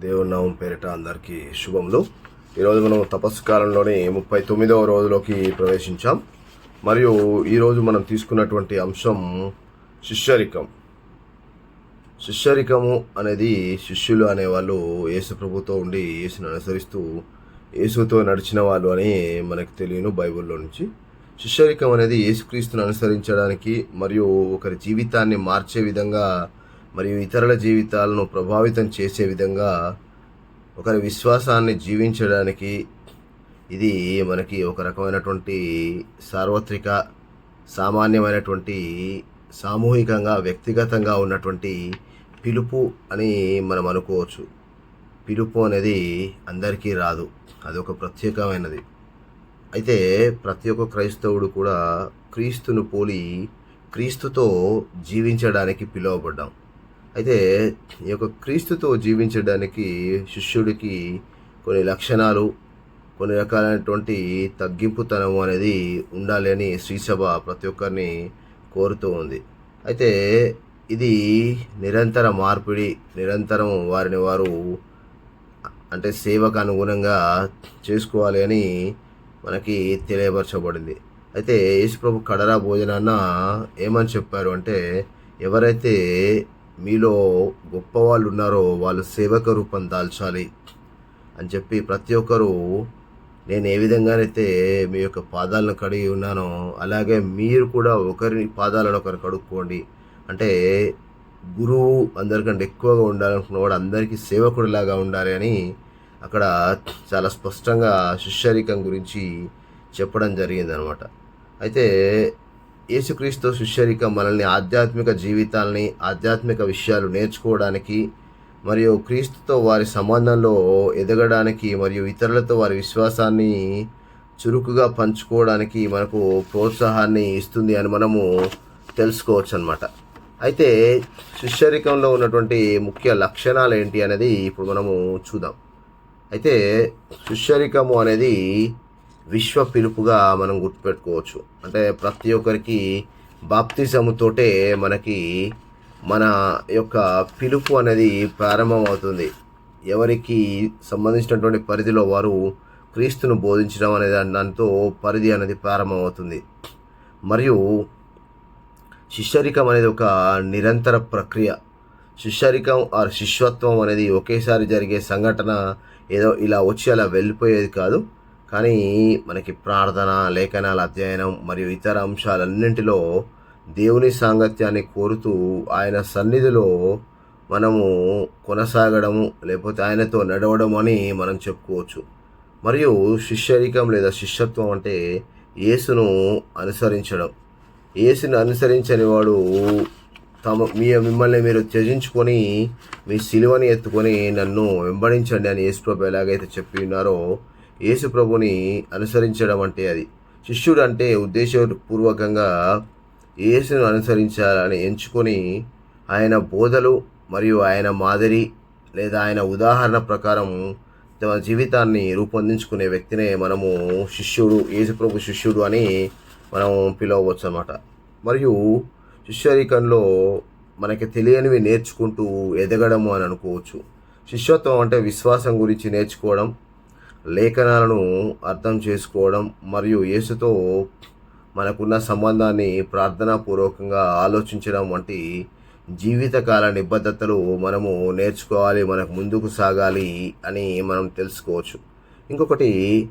దేవుని నామం పేరిట అందరికీ శుభములు. ఈరోజు మనం తపస్సు కాలంలోని ముప్పై తొమ్మిదవ రోజులోకి ప్రవేశించాం. మరియు ఈరోజు మనం తీసుకున్నటువంటి అంశం శిష్యరికం. శిష్యరికము అనేది శిష్యులు అనేవాళ్ళు యేసు ప్రభుతో ఉండి యేసును అనుసరిస్తూ యేసుతో నడిచిన వాళ్ళు అని మనకు తెలియను బైబిల్లో నుంచి. శిష్యరికం అనేది యేసుక్రీస్తును అనుసరించడానికి మరియు ఒకరి జీవితాన్ని మార్చే విధంగా మరియు ఇతరుల జీవితాలను ప్రభావితం చేసే విధంగా ఒకరి విశ్వాసాన్ని జీవించడానికి ఇది మనకి ఒక రకమైనటువంటి సార్వత్రిక సామాన్యమైనటువంటి సామూహికంగా వ్యక్తిగతంగా ఉన్నటువంటి పిలుపు అని మనం అనుకోవచ్చు. పిలుపు అనేది అందరికీ రాదు. అది ఒక ప్రత్యేకమైనది. అయితే ప్రతి ఒక్క క్రైస్తవుడు కూడా క్రీస్తును పోలి క్రీస్తుతో జీవించడానికి పిలువబడ్డాం. అయితే ఈ యొక్క క్రీస్తుతో జీవించడానికి శిష్యుడికి కొన్ని లక్షణాలు కొన్ని రకాలైనటువంటి తగ్గింపుతనం అనేది ఉండాలి అని శ్రీసభ ప్రతి ఒక్కరిని కోరుతూ ఉంది. అయితే ఇది నిరంతర మార్పిడి నిరంతరం వారిని వారు అంటే సేవకు అనుగుణంగా చేసుకోవాలి అని మనకి తెలియపరచబడింది. అయితే యేసుప్రభు కడరా భోజనాన్న ఏమని చెప్పారు అంటే ఎవరైతే మీలో గొప్పవాళ్ళు ఉన్నారో వాళ్ళు సేవక రూపం దాల్చాలి అని చెప్పి ప్రతి ఒక్కరూ నేను ఏ విధంగానైతే మీ యొక్క పాదాలను కడిగి ఉన్నానో అలాగే మీరు కూడా ఒకరి పాదాలను ఒకరు కడుక్కోండి. అంటే గురువు అందరికంటే ఎక్కువగా ఉండాలనుకున్నవాడు అందరికీ సేవకుడిలాగా ఉండాలి అని అక్కడ చాలా స్పష్టంగా శిష్యరికం గురించి చెప్పడం జరిగిందనమాట. అయితే యేసుక్రీస్తు శిష్యరిక మనల్ని ఆధ్యాత్మిక జీవితాల్ని ఆధ్యాత్మిక విషయాలు నేర్చుకోవడానికి మరియు క్రీస్తుతో వారి సంబంధంలో ఎదగడానికి మరియు ఇతరులతో వారి విశ్వాసాన్ని చురుకుగా పంచుకోవడానికి మనకు ప్రోత్సాహాన్ని ఇస్తుంది అని మనము తెలుసుకోవచ్చు అనమాట అయితే శిష్యరికంలో ఉన్నటువంటి ముఖ్య లక్షణాలు ఏంటి అనేది ఇప్పుడు మనము చూద్దాం. అయితే శిష్యరికము అనేది విశ్వ పిలుపుగా మనం గుర్తుపెట్టుకోవచ్చు. అంటే ప్రతి ఒక్కరికి బాప్తిజముతోటే మనకి మన యొక్క పిలుపు అనేది ప్రారంభమవుతుంది. ఎవరికి సంబంధించినటువంటి పరిధిలో వారు క్రీస్తును బోధించడం అనేది దాంతో పరిధి అనేది ప్రారంభమవుతుంది. మరియు శిష్యరికం అనేది ఒక నిరంతర ప్రక్రియ. శిష్యరికం ఆర్ శిష్యత్వం అనేది ఒకేసారి జరిగే సంఘటన ఏదో ఇలా వచ్చి అలా వెళ్ళిపోయేది కాదు. కానీ మనకి ప్రార్థన లేఖనాల అధ్యయనం మరియు ఇతర అంశాలన్నింటిలో దేవుని సాంగత్యాన్ని కోరుతూ ఆయన సన్నిధిలో మనము కొనసాగడము లేకపోతే ఆయనతో నడవడం అని మనం చెప్పుకోవచ్చు. మరియు శిష్యరికం లేదా శిష్యత్వం అంటే యేసును అనుసరించడం. యేసును అనుసరించని వాడు తమ మీ మిమ్మల్ని మీరు త్యజించుకొని మీ సిలువని ఎత్తుకొని నన్ను వెంబడించండి అని యేసుప్రభు ఎలాగైతే చెప్పి ఉన్నారో యేసుప్రభుని అనుసరించడం అంటే అది. శిష్యుడు అంటే ఉద్దేశపూర్వకంగా యేసును అనుసరించాలని ఎంచుకొని ఆయన బోధలు మరియు ఆయన మాదిరి లేదా ఆయన ఉదాహరణ ప్రకారం తమ జీవితాన్ని రూపొందించుకునే వ్యక్తినే మనము శిష్యుడు యేసుప్రభు శిష్యుడు అని మనం పిలవవచ్చు అన్నమాట మరియు శిష్యరికంలో మనకి తెలియనివి నేర్చుకుంటూ ఎదగడము అని అనుకోవచ్చు. శిష్యత్వం అంటే విశ్వాసం గురించి నేర్చుకోవడం లేఖనాలను అర్థం చేసుకోవడం మరియు యేసుతో మనకున్న సంబంధాన్ని ప్రార్థనాపూర్వకంగా ఆలోచించడం వంటి జీవితకాల నిబద్ధతలు మనము నేర్చుకోవాలి మనకు ముందుకు సాగాలి అని మనం తెలుసుకోవచ్చు. ఇంకొకటి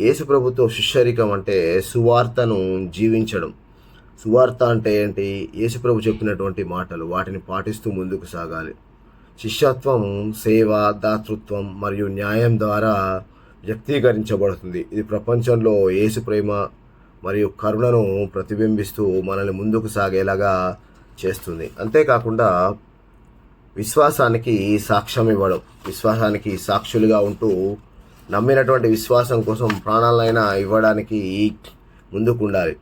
యేసు ప్రభుత్వ శిష్యరికం అంటే సువార్తను జీవించడం. సువార్త అంటే ఏంటి? యేసుప్రభు చెప్పినటువంటి మాటలు వాటిని పాటిస్తూ ముందుకు సాగాలి. శిష్యత్వం సేవ దాతృత్వం మరియు న్యాయం ద్వారా వ్యక్తీకరించబడుతుంది. ఇది ప్రపంచంలో యేసు ప్రేమ మరియు కరుణను ప్రతిబింబిస్తూ మనల్ని ముందుకు సాగేలాగా చేస్తుంది. అంతేకాకుండా విశ్వాసానికి సాక్ష్యం ఇవ్వడం విశ్వాసానికి సాక్షులుగా ఉంటూ నమ్మినటువంటి విశ్వాసం కోసం ప్రాణాలైనా ఇవ్వడానికి ముందుకు ఉండాలి.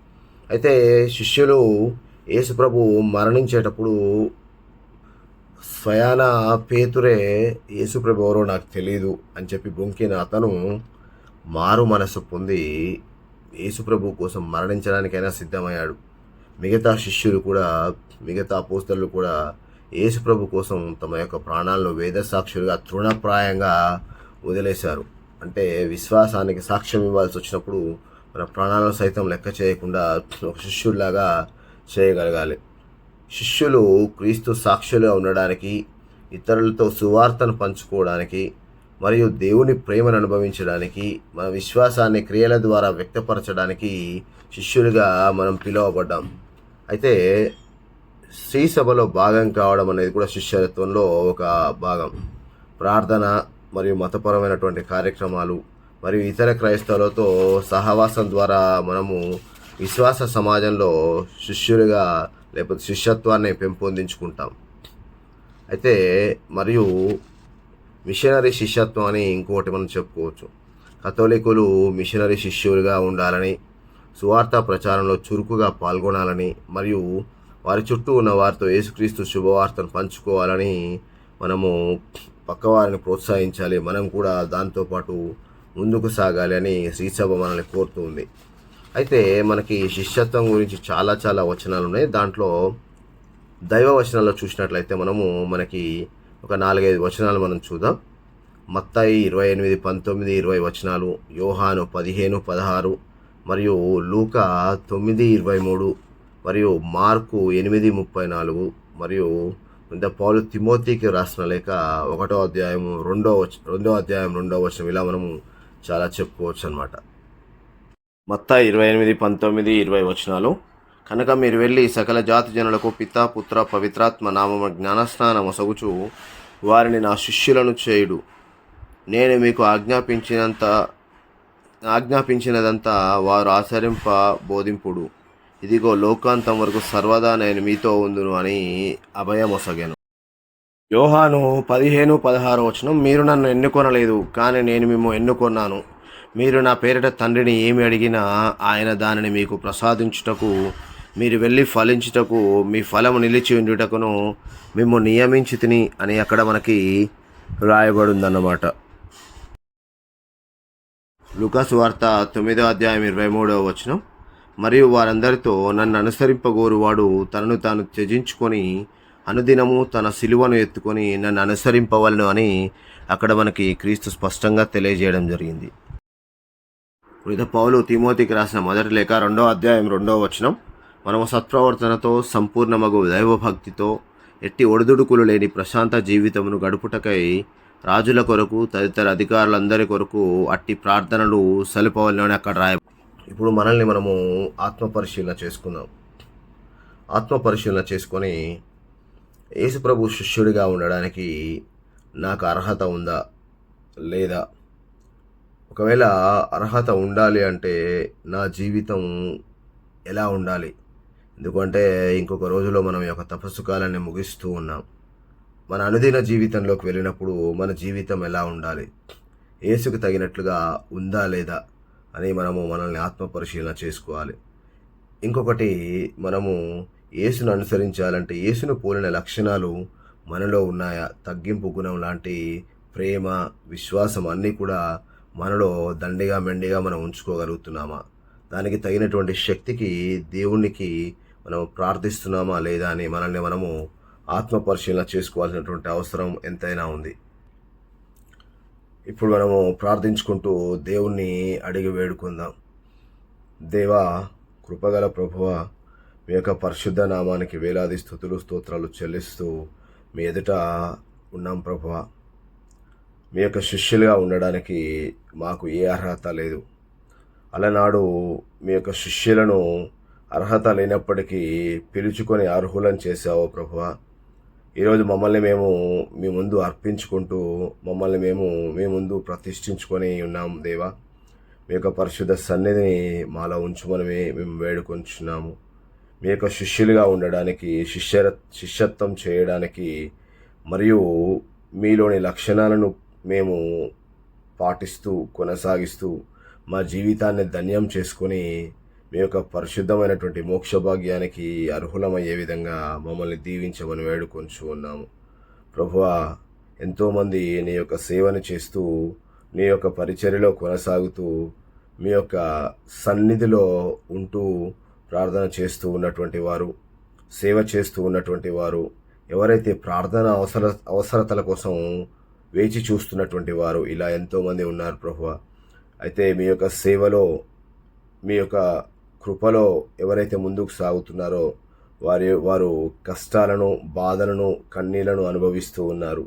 అయితే శిష్యులు యేసుప్రభు మరణించేటప్పుడు స్వయాన పేతురే యేసుప్రభు ఎవరో నాకు తెలియదు అని చెప్పి బొంకిన అతను మారు మనసు పొంది యేసుప్రభు కోసం మరణించడానికైనా సిద్ధమయ్యాడు. మిగతా శిష్యులు కూడా మిగతా పోస్తలు కూడా యేసుప్రభు కోసం తమ యొక్క ప్రాణాలను వేద సాక్షులుగా తృణప్రాయంగా వదిలేశారు. అంటే విశ్వాసానికి సాక్ష్యం ఇవ్వాల్సి వచ్చినప్పుడు మన ప్రాణాలను సైతం లెక్క చేయకుండా ఒక శిష్యుడిలాగా చేయగలగాలి. శిష్యులు క్రీస్తు సాక్షులుగా ఉండడానికి ఇతరులతో సువార్తను పంచుకోవడానికి మరియు దేవుని ప్రేమను అనుభవించడానికి మన విశ్వాసాన్ని క్రియల ద్వారా వ్యక్తపరచడానికి శిష్యులుగా మనం పిలువబడ్డాం. అయితే స్త్రీ సభలో భాగం కావడం అనేది కూడా శిష్యత్వంలో ఒక భాగం. ప్రార్థన మరియు మతపరమైనటువంటి కార్యక్రమాలు మరియు ఇతర క్రైస్తవులతో సహవాసం ద్వారా మనము విశ్వాస సమాజంలో శిష్యులుగా లేకపోతే శిష్యత్వాన్ని పెంపొందించుకుంటాం. అయితే మరియు మిషనరీ శిష్యత్వం అని ఇంకోటి మనం చెప్పుకోవచ్చు. కథోలికులు మిషనరీ శిష్యులుగా ఉండాలని సువార్త ప్రచారంలో చురుకుగా పాల్గొనాలని మరియు వారి చుట్టూ ఉన్న వారితో యేసుక్రీస్తు శుభవార్తను పంచుకోవాలని మనము పక్కవారిని ప్రోత్సహించాలి. మనం కూడా దాంతోపాటు ముందుకు సాగాలి అని శ్రీసభ మనల్ని కోరుతుంది. అయితే మనకి శిష్యత్వం గురించి చాలా చాలా వచనాలు ఉన్నాయి దాంట్లో దైవ వచనాల్లో చూసినట్లయితే మనము మనకి ఒక నాలుగైదు వచనాలు మనం చూద్దాం. మత్తాయి ఇరవై ఎనిమిది పంతొమ్మిది ఇరవై వచనాలు యోహాను పదిహేను పదహారు మరియు లూకా తొమ్మిది ఇరవై మూడు మరియు మార్కు ఎనిమిది ముప్పై నాలుగు మరియు ఇంత పౌలు తిమోతికి రాసిన లేక ఒకటో అధ్యాయం రెండో వచ రెండో అధ్యాయం రెండో వచనం ఇలా మనము చాలా చెప్పుకోవచ్చు అనమాట మత్తా ఇరవై ఎనిమిది పంతొమ్మిది ఇరవై వచనాలు. కనుక మీరు వెళ్ళి సకల జాతి జనులకు పితా పుత్ర పవిత్రాత్మ నామమ జ్ఞానస్నానం మొసగుచు వారిని నా శిష్యులను చేయుడు. నేను మీకు ఆజ్ఞాపించినంత ఆజ్ఞాపించినదంతా వారు ఆచరింప బోధింపుడు. ఇదిగో లోకాంతం వరకు సర్వదా నేను మీతో ఉందును అని అభయమొసగాను. యోహాను పదిహేను పదహారు వచనం మీరు నన్ను ఎన్నుకొనలేదు కానీ నేను మేము ఎన్నుకొన్నాను. మీరు నా పేరిట తండ్రిని ఏమి అడిగినా ఆయన దానిని మీకు ప్రసాదించుటకు మీరు వెళ్ళి ఫలించుటకు మీ ఫలము నిలిచి ఉండుటకును మేము నియమించి తిని అని అక్కడ మనకి రాయబడిందన్నమాట. లుకాసు వార్త తొమ్మిదో అధ్యాయం ఇరవై మూడవ వచనం. మరియు వారందరితో నన్ను అనుసరింపగోరువాడు తనను తాను త్యజించుకొని అనుదినము తన సిలువను ఎత్తుకొని నన్ను అనుసరింపవలను అని అక్కడ మనకి క్రీస్తు స్పష్టంగా తెలియజేయడం జరిగింది. వృధ పౌలు తిమోతికి రాసిన మొదటి లేఖ రెండో అధ్యాయం రెండో వచనం. మనము సత్ప్రవర్తనతో సంపూర్ణమగు దైవభక్తితో ఎట్టి ఒడిదుడుకులు లేని ప్రశాంత జీవితమును గడుపుటకై రాజుల కొరకు తదితర అధికారులందరి కొరకు అట్టి ప్రార్థనలు సలిపవలని అక్కడ రాయ ఇప్పుడు మనల్ని మనము ఆత్మపరిశీలన చేసుకుందాం. ఆత్మపరిశీలన చేసుకొని యేసుప్రభు శిష్యుడిగా ఉండడానికి నాకు అర్హత ఉందా? లేదా? ఒకవేళ అర్హత ఉండాలి అంటే నా జీవితం ఎలా ఉండాలి? ఎందుకంటే ఇంకొక రోజులో మనం ఈ యొక్క తపస్సు కాలాన్ని ముగిస్తూ ఉన్నాం. మన అనుదిన జీవితంలోకి వెళ్ళినప్పుడు మన జీవితం ఎలా ఉండాలి? ఏసుకు తగినట్లుగా ఉందా లేదా అని మనము మనల్ని ఆత్మ పరిశీలన చేసుకోవాలి. ఇంకొకటి మనము యేసును అనుసరించాలంటే యేసును పోలిన లక్షణాలు మనలో ఉన్నాయా? తగ్గింపు గుణం లాంటి ప్రేమ విశ్వాసం అన్నీ కూడా మనలో దండిగా మెండిగా మనం ఉంచుకోగలుగుతున్నామా? దానికి తగినటువంటి శక్తికి దేవునికి మనం ప్రార్థిస్తున్నామా లేదా అని మనల్ని మనము ఆత్మ పరిశీలన చేసుకోవాల్సినటువంటి అవసరం ఎంతైనా ఉంది. ఇప్పుడు మనము ప్రార్థించుకుంటూ దేవుణ్ణి అడిగి వేడుకుందాం. దేవా కృపగల ప్రభువ మీ యొక్క పరిశుద్ధ నామానికి వేలాది స్థుతులు స్తోత్రాలు చెల్లిస్తూ మీ ఎదుట ఉన్నాం ప్రభువ. మీ యొక్క శిష్యులుగా ఉండడానికి మాకు ఏ అర్హత లేదు. అలనాడు మీ యొక్క శిష్యులను అర్హత లేనప్పటికీ పిలుచుకొని అర్హులను చేశావు ప్రభువ. ఈరోజు మమ్మల్ని మేము మీ ముందు అర్పించుకుంటూ మమ్మల్ని మేము మీ ముందు ప్రతిష్ఠించుకొని ఉన్నాం దేవా. మీ యొక్క పరిశుద్ధ సన్నిధిని మాలో ఉంచుమని మేము వేడుకొంచున్నాము. మీ యొక్క శిష్యులుగా ఉండడానికి శిష్య శిష్యత్వం చేయడానికి మరియు మీలోని లక్షణాలను మేము పాటిస్తూ కొనసాగిస్తూ మా జీవితాన్ని ధన్యం చేసుకొని మీ యొక్క పరిశుద్ధమైనటువంటి మోక్షభాగ్యానికి అర్హులమయ్యే విధంగా మమ్మల్ని దీవించమని వేడుకొంచు ఉన్నాము. ప్రభువా ఎంతోమంది నీ యొక్క సేవను చేస్తూ నీ యొక్క పరిచర్యలో కొనసాగుతూ మీ యొక్క సన్నిధిలో ఉంటూ ప్రార్థన చేస్తూ ఉన్నటువంటి వారు సేవ చేస్తూ ఉన్నటువంటి వారు ఎవరైతే ప్రార్థన అవసర అవసరతల కోసం వేచి చూస్తున్నటువంటి వారు ఇలా ఎంతోమంది ఉన్నారు ప్రభు అయితే మీ యొక్క సేవలో మీ యొక్క కృపలో ఎవరైతే ముందుకు సాగుతున్నారో వారి వారు కష్టాలను బాధలను కన్నీళ్ళను అనుభవిస్తూ ఉన్నారు.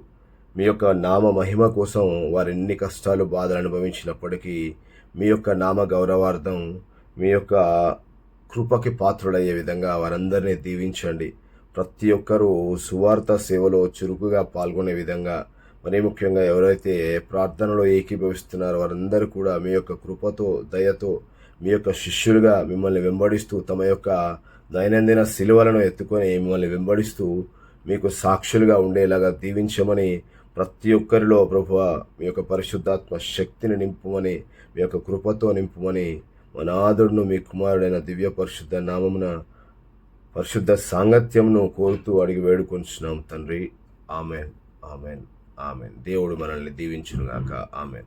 మీ యొక్క నామ మహిమ కోసం వారు ఎన్ని కష్టాలు బాధలు అనుభవించినప్పటికీ మీ యొక్క నామ గౌరవార్థం మీ యొక్క కృపకి పాత్రుడయ్యే విధంగా వారందరినీ దీవించండి. ప్రతి ఒక్కరూ సువార్త సేవలో చురుకుగా పాల్గొనే విధంగా మరీ ముఖ్యంగా ఎవరైతే ప్రార్థనలో ఏకీభవిస్తున్నారో వారందరూ కూడా మీ యొక్క కృపతో దయతో మీ యొక్క శిష్యులుగా మిమ్మల్ని వెంబడిస్తూ తమ యొక్క దైనందిన శిలువలను ఎత్తుకొని మిమ్మల్ని వెంబడిస్తూ మీకు సాక్షులుగా ఉండేలాగా దీవించమని ప్రతి ఒక్కరిలో ప్రభువ మీ యొక్క పరిశుద్ధాత్మ శక్తిని నింపుమని మీ యొక్క కృపతో నింపుమని మనాదుడును మీ కుమారుడైన దివ్య పరిశుద్ధ నామమున పరిశుద్ధ సాంగత్యంను కోరుతూ అడిగి వేడుకొంచున్నాం తండ్రి. ఆమెన్. ఆమెన్. ఆమెన్. దేవుడు మనల్ని దీవించునుగాక. ఆమెన్.